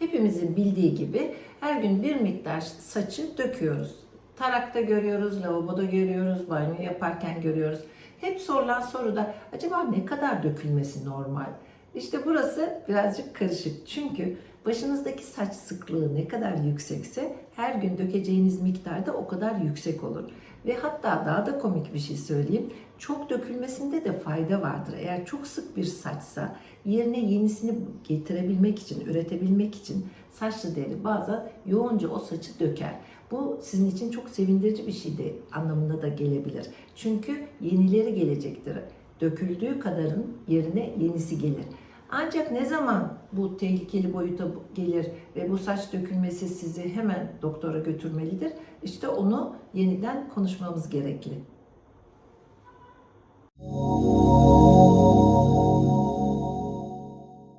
hepimizin bildiği gibi her gün bir miktar saçı döküyoruz. Tarakta görüyoruz, lavaboda görüyoruz, banyo yaparken görüyoruz. Hep sorulan soru da acaba ne kadar dökülmesi normal? İşte burası birazcık karışık. Çünkü başınızdaki saç sıklığı ne kadar yüksekse her gün dökeceğiniz miktar da o kadar yüksek olur. Ve hatta daha da komik bir şey söyleyeyim. Çok dökülmesinde de fayda vardır. Eğer çok sık bir saçsa yerine yenisini getirebilmek için, üretebilmek için saçlı deri bazen yoğunca o saçı döker. Bu sizin için çok sevindirici bir şey de anlamında da gelebilir. Çünkü yenileri gelecektir. Döküldüğü kadarın yerine yenisi gelir. Ancak ne zaman bu tehlikeli boyuta gelir ve bu saç dökülmesi sizi hemen doktora götürmelidir? İşte onu yeniden konuşmamız gerekli.